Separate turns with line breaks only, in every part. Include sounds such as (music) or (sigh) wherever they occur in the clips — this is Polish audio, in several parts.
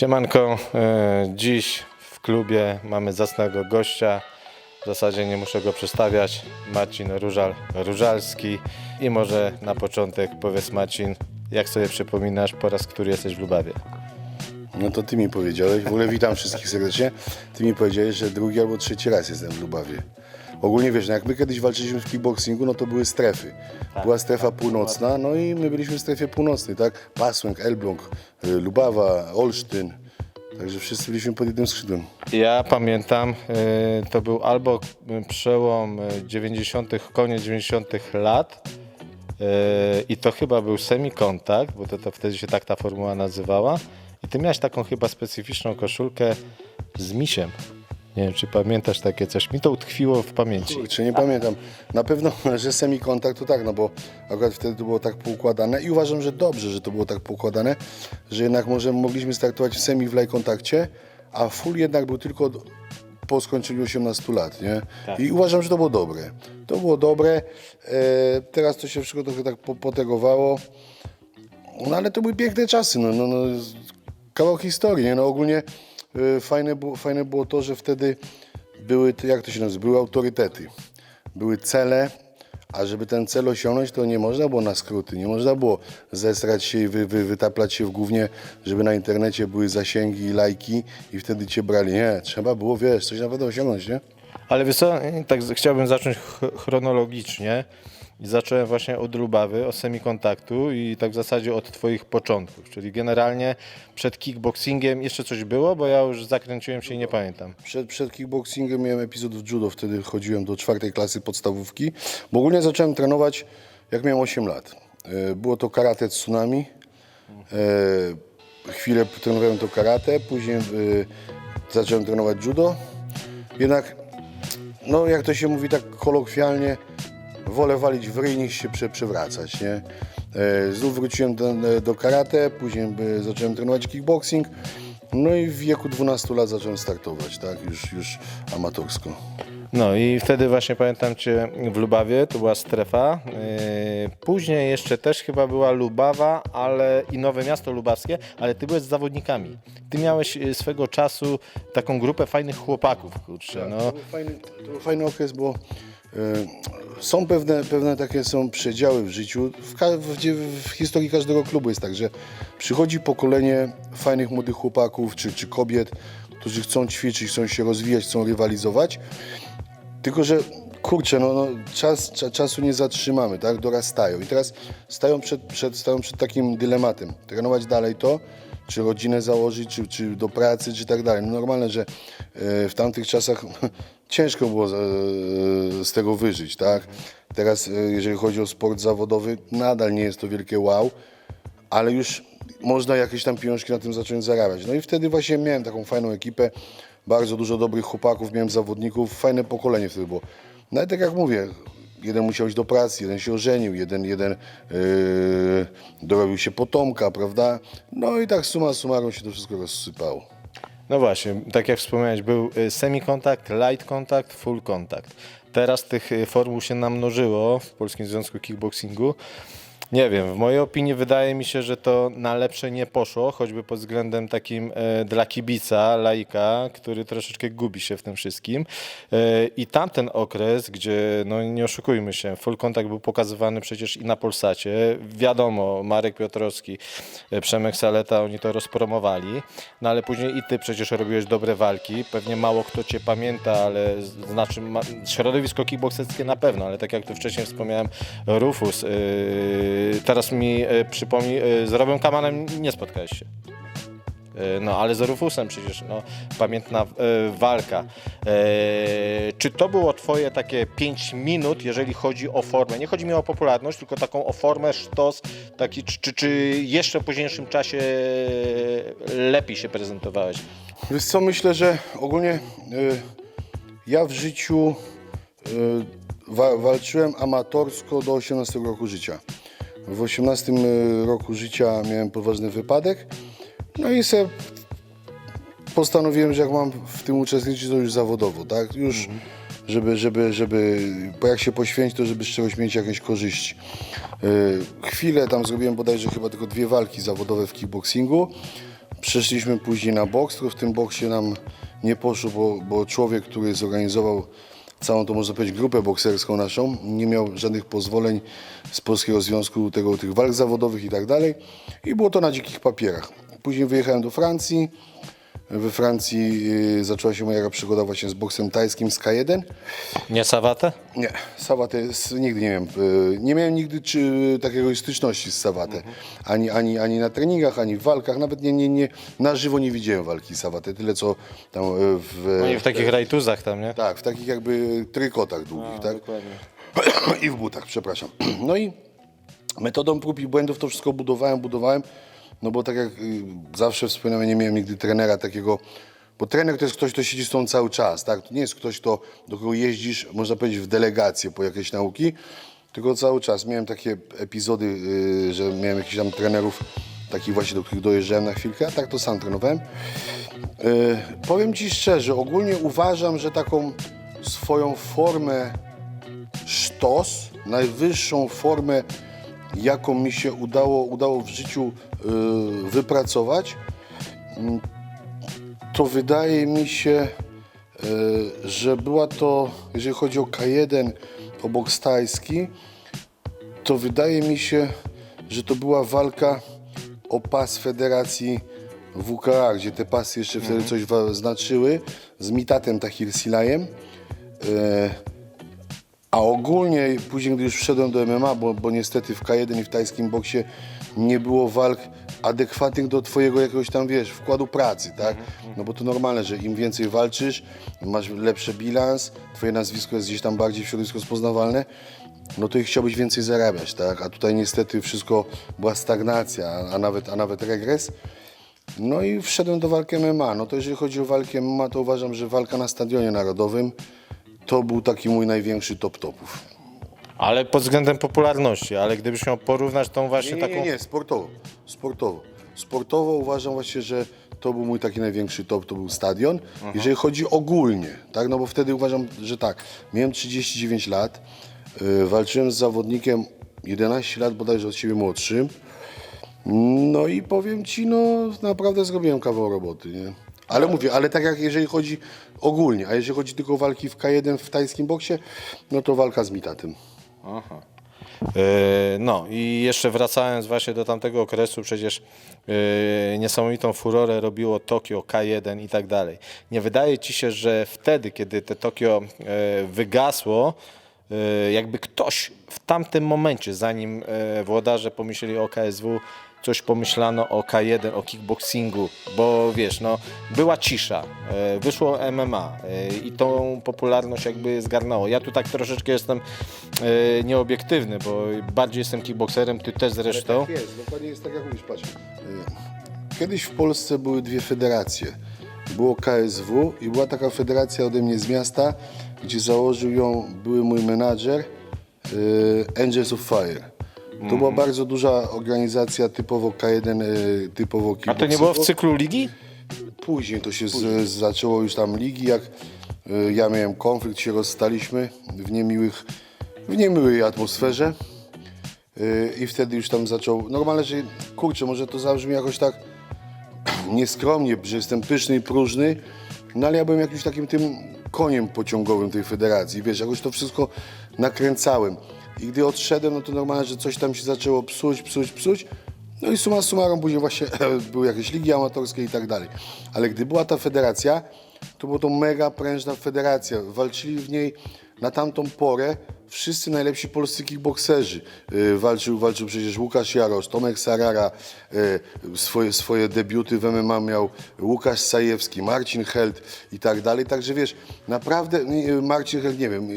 Siemanko, e, dziś w klubie mamy zacnego gościa. W zasadzie nie muszę go przedstawiać. Marcin Różal, Różalski. I może na początek powiedz Marcin, jak sobie przypominasz po raz, który jesteś w Lubawie?
No to ty mi powiedziałeś, w ogóle witam wszystkich serdecznie. Ty mi powiedziałeś, że drugi albo trzeci raz jestem w Lubawie. Ogólnie wiesz, no jak my kiedyś walczyliśmy w kickboxingu, no to były strefy. Była strefa północna, no i my byliśmy w strefie północnej, tak? Pasłęk, Elbląg, y, Lubawa, Olsztyn. Także wszyscy byliśmy pod jednym skrzydłem.
Ja pamiętam, e, to był albo przełom e, 90., koniec 90. lat i to chyba był semikontakt, bo to, to wtedy się tak ta formuła nazywała. I ty miałeś taką chyba specyficzną koszulkę z misiem. Nie wiem, czy pamiętasz takie coś. Mi to utkwiło w pamięci.
Kurczę, nie pamiętam. Na pewno, (laughs) że semikontakt to tak, no bo akurat wtedy to było tak poukładane i uważam, że dobrze, że to było tak poukładane, że jednak może mogliśmy startować w semi w live kontakcie, a full jednak był tylko po skończeniu 18 lat, nie? I uważam, że to było dobre. To było dobre. E, teraz to się wszystko trochę tak po- potegowało. No ale to były piękne czasy, no, no, no kawał historii, nie? No ogólnie fajne, było, fajne było to, że wtedy były, jak to się nazywa, były autorytety, były cele, a żeby ten cel osiągnąć, to nie można było na skróty, nie można było zesrać się i wy, wy, wytaplać się w głównie, żeby na internecie były zasięgi i lajki i wtedy cię brali. Nie, trzeba było, wiesz, coś naprawdę osiągnąć, nie?
Ale wiesz co, tak chciałbym zacząć ch- chronologicznie. I zacząłem właśnie od Lubawy, od semikontaktu i tak w zasadzie od twoich początków. Czyli generalnie przed kickboxingiem jeszcze coś było, bo ja już zakręciłem się i nie pamiętam.
Przed, przed kickboxingiem miałem epizod w judo, wtedy chodziłem do czwartej klasy podstawówki, bo ogólnie zacząłem trenować jak miałem 8 lat. E, Było to karate tsunami. E, Chwilę trenowałem to karate, później e, zacząłem trenować judo. Jednak, no jak to się mówi tak kolokwialnie, wolę walić w ryj niż się prze, przewracać, nie? E, Znów wróciłem do, do karate, później e, zacząłem trenować kickboxing. No i w wieku 12 lat zacząłem startować, tak? Już, już amatorsko.
No i wtedy właśnie pamiętam Cię w Lubawie, to była strefa. Później jeszcze też chyba była Lubawa, ale i Nowe Miasto Lubawskie, ale Ty byłeś z zawodnikami. Ty miałeś swego czasu taką grupę fajnych chłopaków, kurczę, no.
To, był fajny, to był fajny okres, bo e, są pewne, pewne takie są przedziały w życiu. W, w, w historii każdego klubu jest tak, że przychodzi pokolenie fajnych młodych chłopaków czy, czy kobiet, którzy chcą ćwiczyć, chcą się rozwijać, chcą rywalizować. Tylko, że kurczę, no, no czas, cza, czasu nie zatrzymamy, tak? Dorastają. I teraz stają przed, przed, stają przed takim dylematem. Trenować dalej to, czy rodzinę założyć, czy, czy do pracy, czy tak dalej. No normalne, że e, w tamtych czasach ciężko było z, e, z tego wyżyć, tak? Teraz, e, jeżeli chodzi o sport zawodowy, nadal nie jest to wielkie wow, ale już można jakieś tam pieniążki na tym zacząć zarabiać. No i wtedy właśnie miałem taką fajną ekipę, bardzo dużo dobrych chłopaków, miałem zawodników, fajne pokolenie wtedy było. No i tak jak mówię, jeden musiał iść do pracy, jeden się ożenił, jeden, jeden yy, dorobił się potomka, prawda? No i tak suma summarum się to wszystko rozsypało.
No właśnie, tak jak wspomniałeś, był y, semi-kontakt, light kontakt, full kontakt. Teraz tych y, formuł się namnożyło w Polskim Związku Kickboxingu. Nie wiem, w mojej opinii wydaje mi się, że to na lepsze nie poszło, choćby pod względem takim e, dla kibica, laika, który troszeczkę gubi się w tym wszystkim. E, I tamten okres, gdzie, no nie oszukujmy się, full contact był pokazywany przecież i na Polsacie. Wiadomo, Marek Piotrowski, e, Przemek Saleta, oni to rozpromowali, no ale później i ty przecież robiłeś dobre walki. Pewnie mało kto cię pamięta, ale znaczy ma, środowisko kickboxerskie na pewno, ale tak jak tu wcześniej wspomniałem, Rufus, yy, teraz mi yy, przypomnij, yy, z Robem Kamanem nie spotkałeś się. No, ale z Rufusem przecież, no, pamiętna walka. Czy to było twoje takie 5 minut, jeżeli chodzi o formę? Nie chodzi mi o popularność, tylko taką o formę, sztos, taki, czy, czy, jeszcze w późniejszym czasie lepiej się prezentowałeś?
Wiesz co, myślę, że ogólnie y, ja w życiu y, wa, walczyłem amatorsko do 18 roku życia. W 18 roku życia miałem poważny wypadek, no i se postanowiłem, że jak mam w tym uczestniczyć, to już zawodowo, tak? Już, żeby, żeby, żeby, bo jak się poświęcić, to żeby z czegoś mieć jakieś korzyści. Y, chwilę tam zrobiłem bodajże chyba tylko dwie walki zawodowe w kickboxingu. Przeszliśmy później na boks, tylko w tym boksie nam nie poszło, bo, bo człowiek, który zorganizował całą to można powiedzieć grupę bokserską naszą, nie miał żadnych pozwoleń z Polskiego Związku tego, tych walk zawodowych i tak dalej. I było to na dzikich papierach. Później wyjechałem do Francji, we Francji y, zaczęła się moja przygoda właśnie z boksem tajskim z K1.
Nie Sawatę?
Nie, Sawatę s- nigdy nie miałem. y, Nie miałem nigdy czy, takiego styczności z Sawatę. Ani, ani, ani na treningach, ani w walkach. Nawet nie, nie, nie, na żywo nie widziałem walki Sawatę. Tyle co tam y, w...
Oni w takich rajtuzach tam, nie?
Tak, w takich jakby trykotach długich, tak?
Dokładnie. (clears throat)
I w butach, przepraszam. (clears throat) No i metodą prób i błędów to wszystko budowałem, budowałem. No bo tak jak y, zawsze wspominam, nie miałem nigdy trenera takiego, bo trener to jest ktoś, kto siedzi z tą cały czas, tak? To nie jest ktoś, kto, do kogo jeździsz, można powiedzieć, w delegację po jakieś nauki, tylko cały czas. Miałem takie epizody, y, że miałem jakichś tam trenerów, takich właśnie, do których dojeżdżałem na chwilkę, a tak to sam trenowałem. Y, powiem Ci szczerze, ogólnie uważam, że taką swoją formę sztos, najwyższą formę, jaką mi się udało, udało w życiu y, wypracować, mm, to wydaje mi się, y, że była to, jeżeli chodzi o K1, o boks tajski, to wydaje mi się, że to była walka o pas Federacji WKA, gdzie te pasy jeszcze wtedy coś wa- znaczyły, z Mitatem Tahir Silajem. A ogólnie później, gdy już wszedłem do MMA, bo, bo niestety w K1 i w tajskim boksie nie było walk adekwatnych do twojego jakiegoś tam, wiesz, wkładu pracy, tak? No bo to normalne, że im więcej walczysz, masz lepszy bilans, twoje nazwisko jest gdzieś tam bardziej w środowisku rozpoznawalne, no to i chciałbyś więcej zarabiać, tak? A tutaj niestety wszystko była stagnacja, a, nawet, a nawet regres. No i wszedłem do walki MMA. No to jeżeli chodzi o walkę MMA, to uważam, że walka na Stadionie Narodowym to był taki mój największy top topów.
Ale pod względem popularności, ale gdybyś miał porównać tą właśnie
Nie,
taką...
nie, nie, sportowo. Sportowo. Sportowo uważam właśnie, że to był mój taki największy top, to był stadion. Jeżeli chodzi ogólnie, tak, no bo wtedy uważam, że tak, miałem 39 lat, yy, walczyłem z zawodnikiem 11 lat bodajże od siebie młodszym. No i powiem ci, no naprawdę zrobiłem kawał roboty, nie? Ale mówię, ale tak jak jeżeli chodzi ogólnie, a jeżeli chodzi tylko o walki w K1 w tajskim boksie, no to walka z Mitatem.
Yy, No i jeszcze wracając właśnie do tamtego okresu, przecież yy, niesamowitą furorę robiło Tokio, K1 i tak dalej. Nie wydaje Ci się, że wtedy, kiedy te Tokio yy, wygasło, yy, jakby ktoś w tamtym momencie, zanim włodarze pomyśleli o KSW, coś pomyślano o K1, o kickboxingu, bo wiesz, no była cisza, yy, wyszło MMA yy, i tą popularność jakby zgarnęło. Ja tu tak troszeczkę jestem yy, nieobiektywny, bo bardziej jestem kickboxerem, ty też zresztą.
Tak jest, dokładnie jest tak jak mówisz, patrz. Kiedyś w Polsce były dwie federacje. Było KSW i była taka federacja ode mnie z miasta, gdzie założył ją były mój menadżer Angels of Fire. To była bardzo duża organizacja typowo K1, y, typowo
A to nie było w cyklu ligi?
Później to się z, zaczęło już tam ligi, jak y, ja miałem konflikt, się rozstaliśmy w niemiłych, w niemiłej atmosferze. Y, I wtedy już tam zaczął. Normalne, że kurczę, może to zabrzmi jakoś tak (clears throat) nieskromnie, że jestem pyszny i próżny, no ale ja byłem jakimś takim tym koniem pociągowym tej federacji, wiesz, jakoś to wszystko nakręcałem. I gdy odszedłem, no to normalne, że coś tam się zaczęło psuć, psuć, psuć. No i summa summarum później właśnie (laughs) były jakieś ligi amatorskie i tak dalej. Ale gdy była ta federacja, to była to mega prężna federacja. Walczyli w niej na tamtą porę wszyscy najlepsi polscy kickbokserzy. Yy, walczył, walczył przecież Łukasz Jarosz, Tomek Sarara, yy, swoje, swoje debiuty w MMA miał Łukasz Sajewski, Marcin Held i tak dalej. Także wiesz, naprawdę yy, Marcin Held, nie wiem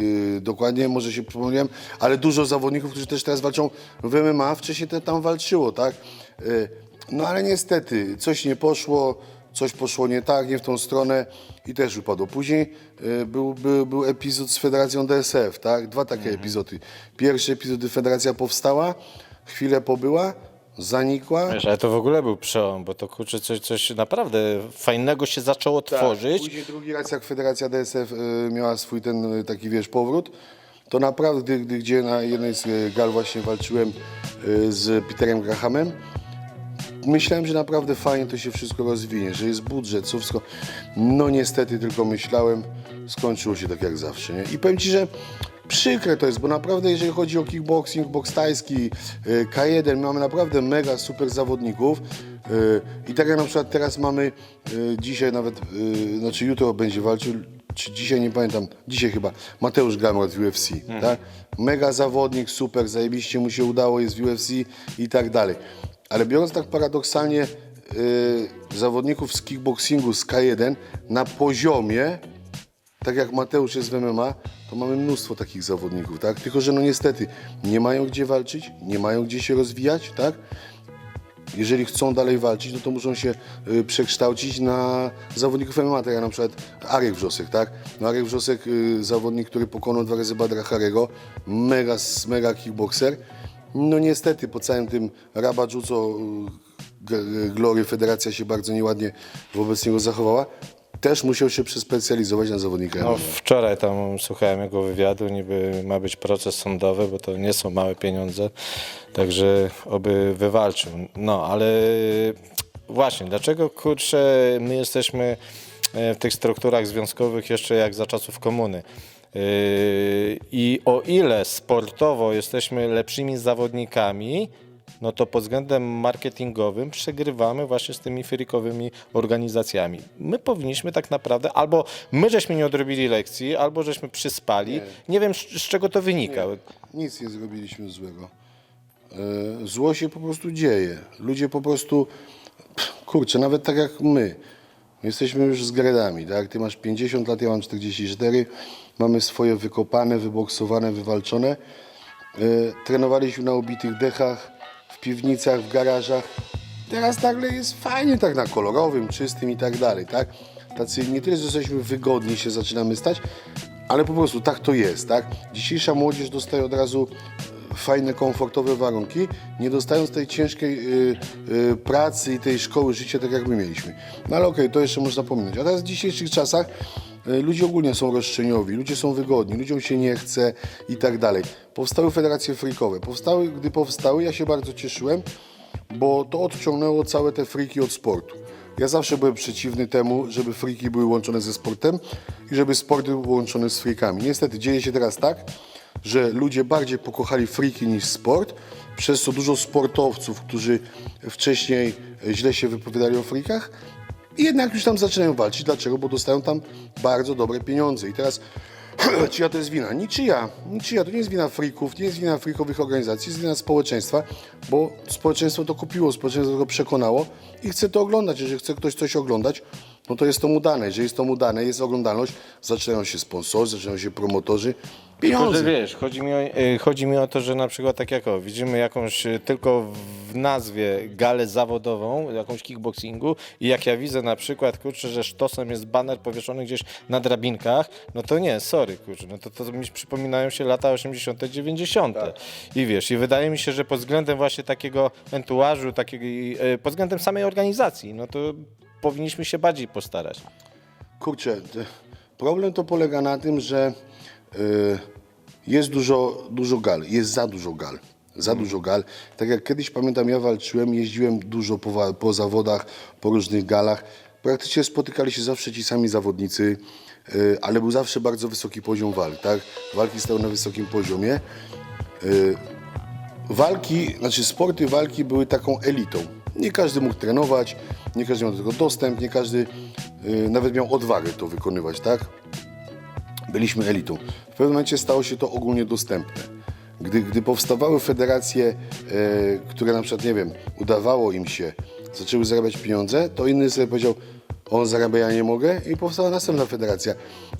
dokładnie, może się pomyliłem, ale dużo zawodników, którzy też teraz walczą w MMA, wcześniej te tam walczyło, tak? No ale niestety, coś nie poszło, coś poszło nie tak, nie w tą stronę i też upadło. Później y, był, był, był epizod z Federacją DSF, tak? Dwa takie epizody. Pierwszy epizod, gdy Federacja powstała, chwilę pobyła, zanikła.
Wiesz, ale to w ogóle był przełom, bo to kurczę coś, coś naprawdę fajnego się zaczęło tworzyć.
Później drugi raz, jak Federacja DSF y, miała swój ten y, taki, wiesz, powrót, to naprawdę, gdy, gdy, gdzie na jednej z y, gal właśnie walczyłem y, z Peterem Grahamem, myślałem, że naprawdę fajnie to się wszystko rozwinie, że jest budżet, co wszystko. No niestety tylko myślałem, skończyło się tak jak zawsze. Nie? I powiem Ci, że przykre to jest, bo naprawdę jeżeli chodzi o kickboxing, boks tajski, y, K1, mamy naprawdę mega super zawodników. y, I tak jak na przykład teraz mamy, y, dzisiaj nawet, znaczy jutro będzie walczył, czy dzisiaj nie pamiętam, dzisiaj chyba, Mateusz Gamrot w UFC, tak? Mega zawodnik, super, zajebiście mu się udało, jest w UFC i tak dalej. Ale biorąc tak paradoksalnie y, zawodników z kickboxingu z K1 na poziomie, tak jak Mateusz jest w MMA, to mamy mnóstwo takich zawodników, tak? Tylko, że no niestety nie mają gdzie walczyć, nie mają gdzie się rozwijać, tak? Jeżeli chcą dalej walczyć, no to muszą się y, przekształcić na zawodników MMA, tak jak na przykład Arek Wrzosek, tak? No Arek Wrzosek, y, zawodnik, który pokonał dwa razy Badra Harego, mega, mega kickboxer. No niestety po całym tym rabadżu, co y, Glory Federacja się bardzo nieładnie wobec niego zachowała, też musiał się przespecjalizować na zawodnika
No, wczoraj tam słuchałem jego wywiadu, niby ma być proces sądowy, bo to nie są małe pieniądze, także oby wywalczył. No, ale właśnie, dlaczego kurczę my jesteśmy e, w tych strukturach związkowych jeszcze jak za czasów komuny? Yy, I o ile sportowo jesteśmy lepszymi zawodnikami, no to pod względem marketingowym przegrywamy właśnie z tymi frikowymi organizacjami. My powinniśmy tak naprawdę, albo my żeśmy nie odrobili lekcji, albo żeśmy przyspali. Nie, wiem z, z czego to wynika.
Nic nie zrobiliśmy złego. E, Zło się po prostu dzieje. Ludzie po prostu, kurczę, nawet tak jak my. Jesteśmy już z gredami, tak? Ty masz 50 lat, ja mam 44. Mamy swoje wykopane, wyboksowane, wywalczone. E, Trenowaliśmy na ubitych dechach, w piwnicach, w garażach. Teraz nagle jest fajnie tak na kolorowym, czystym i tak dalej, tak? Tacy nie tyle, że jesteśmy wygodni, się zaczynamy stać, ale po prostu tak to jest, tak? Dzisiejsza młodzież dostaje od razu fajne, komfortowe warunki, nie dostając tej ciężkiej y, y, pracy i tej szkoły życia, tak jak my mieliśmy. No ale okej, to jeszcze można pominąć. A teraz w dzisiejszych czasach y, ludzie ogólnie są roszczeniowi, ludzie są wygodni, ludziom się nie chce i tak dalej. Powstały federacje frikowe. Powstały, gdy powstały, ja się bardzo cieszyłem, bo to odciągnęło całe te friki od sportu. Ja zawsze byłem przeciwny temu, żeby friki były łączone ze sportem i żeby sport był łączony z frikami. Niestety dzieje się teraz tak, że ludzie bardziej pokochali friki niż sport, przez co dużo sportowców, którzy wcześniej źle się wypowiadali o frikach, jednak już tam zaczynają walczyć. Dlaczego? Bo dostają tam bardzo dobre pieniądze. I teraz (clears throat) czyja to jest wina? Niczyja. Niczyja. To nie jest wina frików, nie jest wina frikowych organizacji, jest wina społeczeństwa, bo społeczeństwo to kupiło, społeczeństwo to przekonało i chce to oglądać. Jeżeli chce ktoś coś oglądać, no to jest to mu dane. Jeżeli jest to mu dane, jest oglądalność, zaczynają się sponsorzy, zaczynają się promotorzy.
Tylko,
Pieniądze.
że wiesz, chodzi mi, o, y, chodzi mi o to, że na przykład tak jak o, widzimy jakąś y, tylko w nazwie galę zawodową, jakąś kickboxingu i jak ja widzę na przykład, kurczę, że sztosem jest baner powieszony gdzieś na drabinkach, no to nie, sorry, kurczę, no to, to mi przypominają się lata 80., 90. I wiesz, i wydaje mi się, że pod względem właśnie takiego entuażu, takiego, y, pod względem samej organizacji, no to powinniśmy się bardziej postarać.
Kurczę, problem to polega na tym, że y, jest dużo, dużo gal, jest za dużo gal. Za dużo gal. Tak jak kiedyś pamiętam, ja walczyłem, jeździłem dużo po, po zawodach, po różnych galach. Praktycznie spotykali się zawsze ci sami zawodnicy, y, ale był zawsze bardzo wysoki poziom walk, tak? Walki stały na wysokim poziomie. Y, walki, znaczy sporty walki były taką elitą. Nie każdy mógł trenować, nie każdy miał do tego dostęp, nie każdy y, nawet miał odwagę to wykonywać, tak? Byliśmy elitą. W pewnym momencie stało się to ogólnie dostępne. Gdy, gdy powstawały federacje, e, które na przykład, nie wiem, udawało im się, zaczęły zarabiać pieniądze, to inny sobie powiedział, on zarabia, ja nie mogę i powstała następna federacja.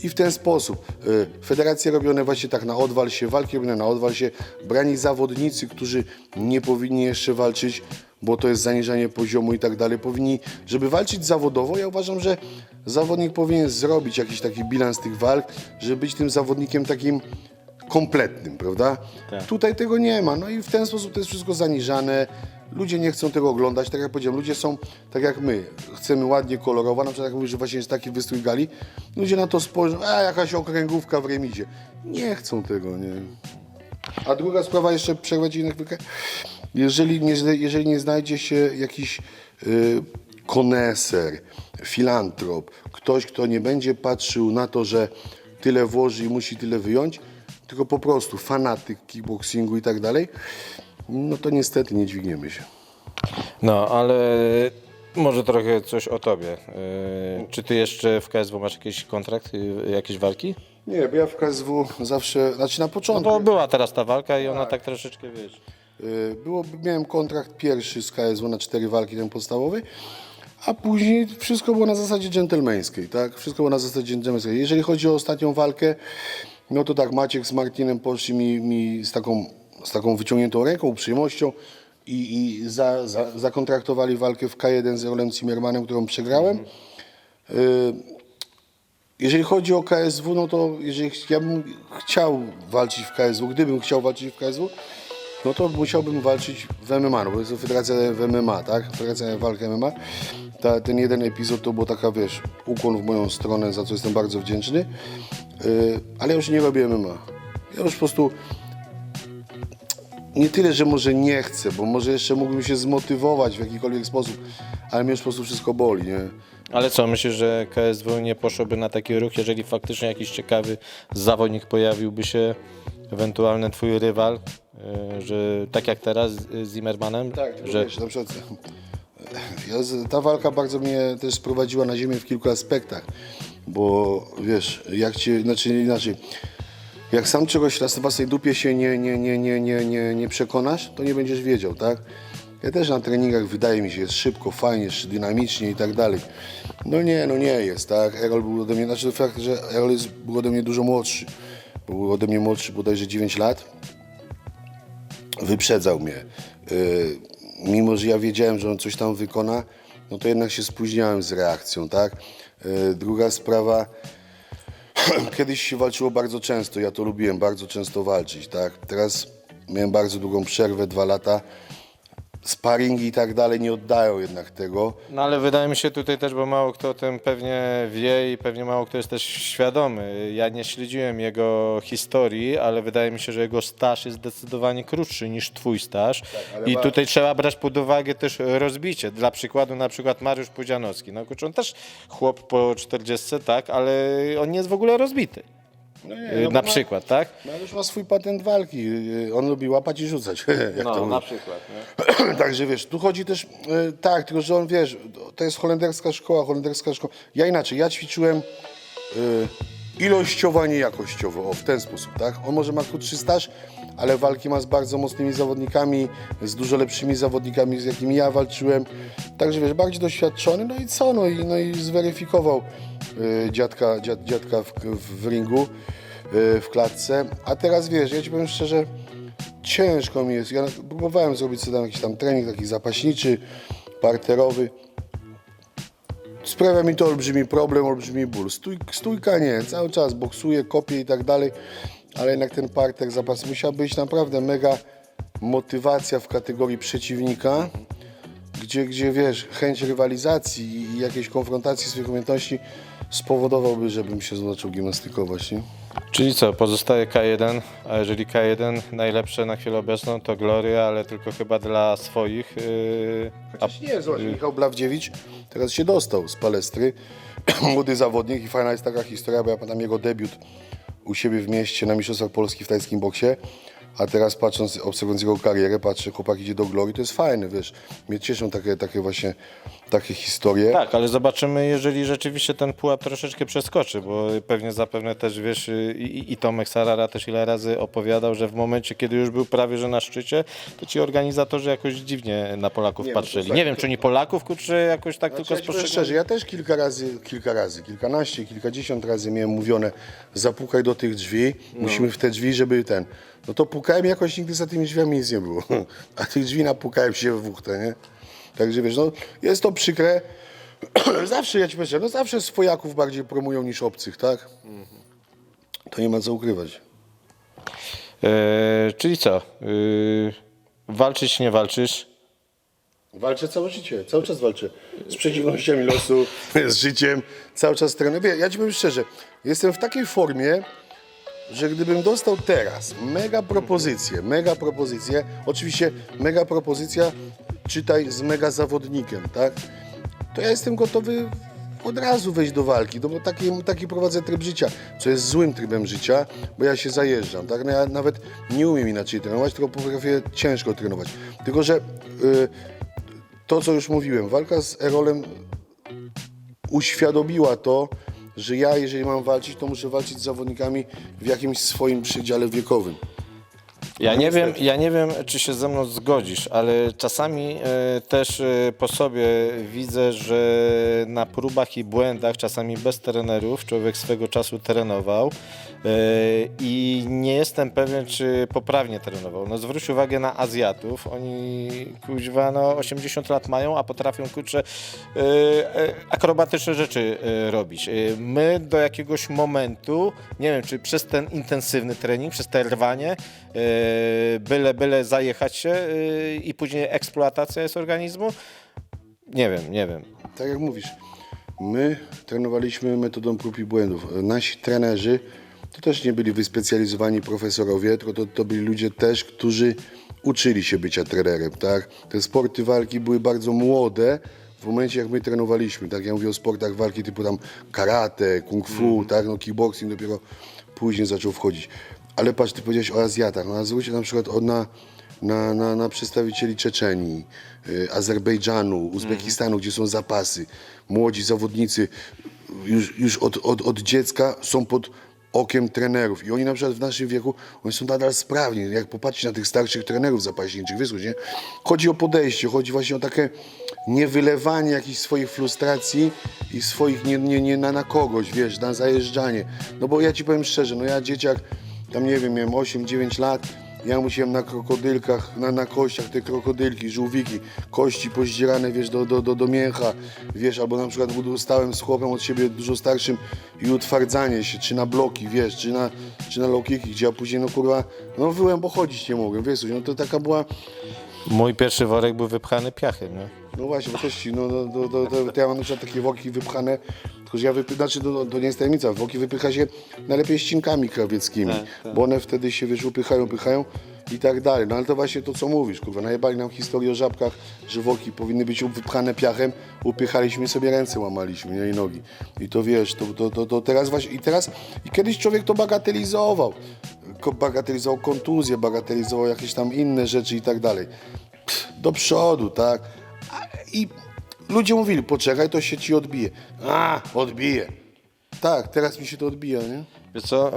I w ten sposób e, federacje robione właśnie tak na odwal się, walki robione na odwal się, brani zawodnicy, którzy nie powinni jeszcze walczyć, bo to jest zaniżanie poziomu i tak dalej. Powinni, żeby walczyć zawodowo, ja uważam, że zawodnik powinien zrobić jakiś taki bilans tych walk, żeby być tym zawodnikiem takim kompletnym, prawda?
Tak.
Tutaj tego nie ma. No i w ten sposób to jest wszystko zaniżane. Ludzie nie chcą tego oglądać. Tak jak powiedziałem, ludzie są tak jak my. Chcemy ładnie, kolorowo. Na przykład jak mówisz, że właśnie jest taki wystrój gali. Ludzie na to spojrzą, a jakaś okręgówka w remizie. Nie chcą tego, nie. A druga sprawa, jeszcze przerwać innych chwilkę. Jeżeli nie, jeżeli nie znajdzie się jakiś y, koneser, filantrop, ktoś, kto nie będzie patrzył na to, że tyle włoży i musi tyle wyjąć, tylko po prostu fanatyk kickboxingu i tak dalej, no to niestety nie dźwigniemy się.
No, ale może trochę coś o tobie. Yy, Czy ty jeszcze w KSW masz jakiś kontrakt, yy, jakieś walki?
Nie, bo ja w KSW zawsze, znaczy na
No
początku,
bo była teraz ta walka i ona tak troszeczkę, wiesz...
y, było, miałem kontrakt pierwszy z KSW na cztery walki, ten podstawowy, a później wszystko było na zasadzie dżentelmeńskiej, tak? Wszystko było na zasadzie dżentelmeńskiej. Jeżeli chodzi o ostatnią walkę, no to tak, Maciek z Martinem poszli mi, mi z, taką, z taką wyciągniętą ręką, uprzejmością i, i za, za, zakontraktowali walkę w K1 z Rolem Zimmermanem, którą przegrałem. Y, jeżeli chodzi o KSW, no to jeżeli ja bym chciał walczyć w KSW, gdybym chciał walczyć w KSW, no to musiałbym walczyć w MMA, no bo jest Federacja w MMA, tak? Federacja Walk MMA. Ta, ten jeden epizod to było taka, wiesz, ukłon w moją stronę, za co jestem bardzo wdzięczny. Yy, ale ja już nie robię MMA. Ja już po prostu nie tyle, że może nie chcę, bo może jeszcze mógłbym się zmotywować w jakikolwiek sposób, ale mnie już po prostu wszystko boli, nie?
Ale co, myślisz, że KSW nie poszłoby na taki ruch, jeżeli faktycznie jakiś ciekawy zawodnik pojawiłby się, ewentualny twój rywal, że tak jak teraz z Zimmermanem,
Tak,
że
wiesz, na przykład z- ta walka bardzo mnie też sprowadziła na ziemię w kilku aspektach, bo wiesz, jak cię, znaczy inaczej, jak sam czegoś raz w własnej dupie się nie, nie, nie, nie, nie, nie, nie przekonasz, to nie będziesz wiedział, tak? Ja też na treningach wydaje mi się, jest szybko, fajnie, dynamicznie i tak dalej. No nie, no nie jest, tak? Erol był ode mnie, znaczy fakt, że Erol jest, był ode mnie dużo młodszy, był ode mnie młodszy bodajże 9 lat, wyprzedzał mnie. Y, Mimo, że ja wiedziałem, że on coś tam wykona, no to jednak się spóźniałem z reakcją, tak? Y, Druga sprawa, (clears throat) kiedyś się walczyło bardzo często, ja to lubiłem bardzo często walczyć, tak? Teraz miałem bardzo długą przerwę, dwa lata. Sparingi i tak dalej nie oddają jednak tego.
No ale wydaje mi się tutaj też, bo mało kto o tym pewnie wie i pewnie mało kto jest też świadomy. Ja nie śledziłem jego historii, ale wydaje mi się, że jego staż jest zdecydowanie krótszy niż twój staż.
ale
I
ma-
tutaj trzeba brać pod uwagę też rozbicie. Dla przykładu na przykład Mariusz Pudzianowski. No on też chłop po 40, tak, ale on nie jest w ogóle rozbity.
No nie,
Y,
no bo
na
ma-
przykład, tak?
No ale już ma swój patent walki. Y, On lubi łapać i rzucać. (laughs) jak to mówi.
przykład. (clears throat)
Także wiesz, tu chodzi też, e, tak, tylko że on wiesz, to jest holenderska szkoła, holenderska szkoła. Ja inaczej, ja ćwiczyłem e, ilościowo, a nie jakościowo, o, w ten sposób, tak? On może ma krótszy staż, ale walki ma z bardzo mocnymi zawodnikami, z dużo lepszymi zawodnikami, z jakimi ja walczyłem. Także wiesz, bardziej doświadczony, no i co, no i, no i zweryfikował e, dziadka, dziad, dziadka w, w, ringu, e, w klatce. A teraz wiesz, ja ci powiem szczerze, ciężko mi jest. Ja próbowałem zrobić sobie tam jakiś tam trening taki zapaśniczy, parterowy. Sprawia mi to olbrzymi problem, olbrzymi ból. Stój, stójka nie, cały czas boksuję, kopię i tak dalej, ale jednak ten parter zapas musiał być naprawdę mega motywacja w kategorii przeciwnika, gdzie, gdzie wiesz, chęć rywalizacji i jakiejś konfrontacji swoich umiejętności spowodowałby, żebym się zaczął gimnastykować. Nie?
Czyli co, pozostaje K1, a jeżeli K1 najlepsze na chwilę obecną to Gloria, ale tylko chyba dla swoich. Yy,
Chociaż nie, zobacz, Michał Blawdziewicz teraz się dostał z palestry. (clears throat) Młody zawodnik i fajna jest taka historia, bo ja pamiętam jego debiut u siebie w mieście na Mistrzostwach Polski w tajskim boksie. A teraz patrząc, obserwując jego karierę, patrzę, chłopak idzie do glorii, to jest fajne, wiesz. Mnie cieszą takie, takie właśnie takie historie.
tak, ale zobaczymy, jeżeli rzeczywiście ten pułap troszeczkę przeskoczy, bo pewnie zapewne też wiesz, i, i- Tomek Sarara też ile razy opowiadał, że w momencie, kiedy już był prawie że na szczycie, to ci organizatorzy jakoś dziwnie na Polaków
Nie, no
patrzyli.
tak,
Nie wiem, czy oni Polaków kurczę jakoś tak
Znaczy,
tylko spostrzegali.
szczerze, ja też kilka razy, kilka razy, kilkanaście, kilkadziesiąt razy miałem mówione, zapukaj do tych drzwi, musimy w te drzwi, żeby ten. No to pukałem, jakoś nigdy za tymi drzwiami nic nie było. (laughs) A tych drzwi napukałem się w wuchtę, nie? Także wiesz, no jest to przykre. (clears throat) zawsze, ja ci powiem, no zawsze swojaków bardziej promują niż obcych, tak? To nie ma co ukrywać.
E, czyli co, yy, walczyć nie walczysz?
Walczę całe życie, cały czas walczę. Z przeciwnościami losu, (laughs) z życiem, cały czas trenuję. Ja ci powiem szczerze, jestem w takiej formie, że gdybym dostał teraz mega propozycję, mega propozycję, oczywiście mega propozycja, czytaj z mega zawodnikiem, tak? To ja jestem gotowy od razu wejść do walki, no bo taki, taki prowadzę tryb życia, co jest złym trybem życia, bo ja się zajeżdżam, tak? No ja nawet nie umiem inaczej trenować, tylko potrafię ciężko trenować. Tylko, że y, to, co już mówiłem, walka z Erolem uświadomiła to, że ja, jeżeli mam walczyć, to muszę walczyć z zawodnikami w jakimś swoim przedziale wiekowym.
Ja nie, wiem, ja nie wiem, czy się ze mną zgodzisz, ale czasami e, też e, po sobie widzę, że na próbach i błędach, czasami bez trenerów, człowiek swego czasu trenował i nie jestem pewien, czy poprawnie trenował. No zwróć uwagę na Azjatów, oni kuźwa no 80 lat mają, a potrafią kurczę e, e, akrobatyczne rzeczy e, robić. E, My do jakiegoś momentu, nie wiem, czy przez ten intensywny trening, przez te rwanie, e, byle, byle zajechać się e, i później eksploatacja jest organizmu? Nie wiem, nie wiem.
Tak jak mówisz, my trenowaliśmy metodą prób i błędów. Nasi trenerzy to też nie byli wyspecjalizowani profesorowie, tylko to, to byli ludzie też, którzy uczyli się bycia trenerem, tak? Te sporty walki były bardzo młode w momencie, jak my trenowaliśmy, tak? Ja mówię o sportach walki typu tam karate, kung fu, tak? No kickboxing dopiero później zaczął wchodzić. Ale patrz, ty powiedziałeś o Azjatach, no a zwróć na przykład o- na, na, na, na przedstawicieli Czeczenii, y, Azerbejdżanu, Uzbekistanu, gdzie są zapasy. Młodzi zawodnicy już, już od, od, od dziecka są pod okiem trenerów. I oni na przykład w naszym wieku, oni są nadal sprawni. Jak popatrzeć na tych starszych trenerów zapaśniczych, wysłuch, nie? Chodzi o podejście, chodzi właśnie o takie niewylewanie jakichś swoich frustracji i swoich nie, nie, nie na, na kogoś, wiesz, na zajeżdżanie. No bo ja ci powiem szczerze, no ja dzieciak, tam nie wiem, miałem 8-9 lat, ja musiałem na krokodylkach, na, na kościach te krokodylki, żółwiki, kości pozdzierane, wiesz, do, do, do, do mięcha, wiesz, albo na przykład stałem z chłopem od siebie dużo starszym i utwardzanie się, czy na bloki, wiesz, czy na, czy na low kicki, gdzie ja później, no kurwa, no wyłem, bo chodzić nie mogłem, wiesz, no to taka była,
Mój pierwszy worek był wypchany piachem, nie?
No właśnie, bo też ci, no, no, no, no, to, to ja mam na przykład takie woki wypchane, tylko że ja wypy, znaczy to, to nie jest tajemnica, woki wypycha się najlepiej ścinkami krawieckimi, bo one wtedy się, wiesz, upychają, upychają i tak dalej. No ale to właśnie to, co mówisz, kurwa, najebali nam historię o żabkach, że woki powinny być wypchane piachem, upychaliśmy sobie ręce, łamaliśmy, nie, i nogi. I to wiesz, to, to, to, to teraz właśnie, i teraz, i kiedyś człowiek to bagatelizował, Ko- bagatelizował kontuzje, bagatelizował jakieś tam inne rzeczy i tak dalej. Do przodu, tak. I ludzie mówili, poczekaj, to się ci odbije. A, odbije. Tak, teraz mi się to odbija, nie?
Wiesz co,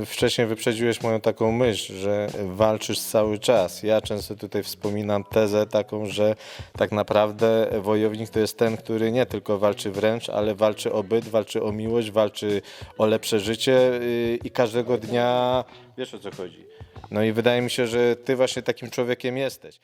yy, wcześniej wyprzedziłeś moją taką myśl, że walczysz cały czas. Ja często tutaj wspominam tezę taką, że tak naprawdę wojownik to jest ten, który nie tylko walczy wręcz, ale walczy o byt, walczy o miłość, walczy o lepsze życie yy, i każdego dnia wiesz o co chodzi. No i wydaje mi się, że ty właśnie takim człowiekiem jesteś.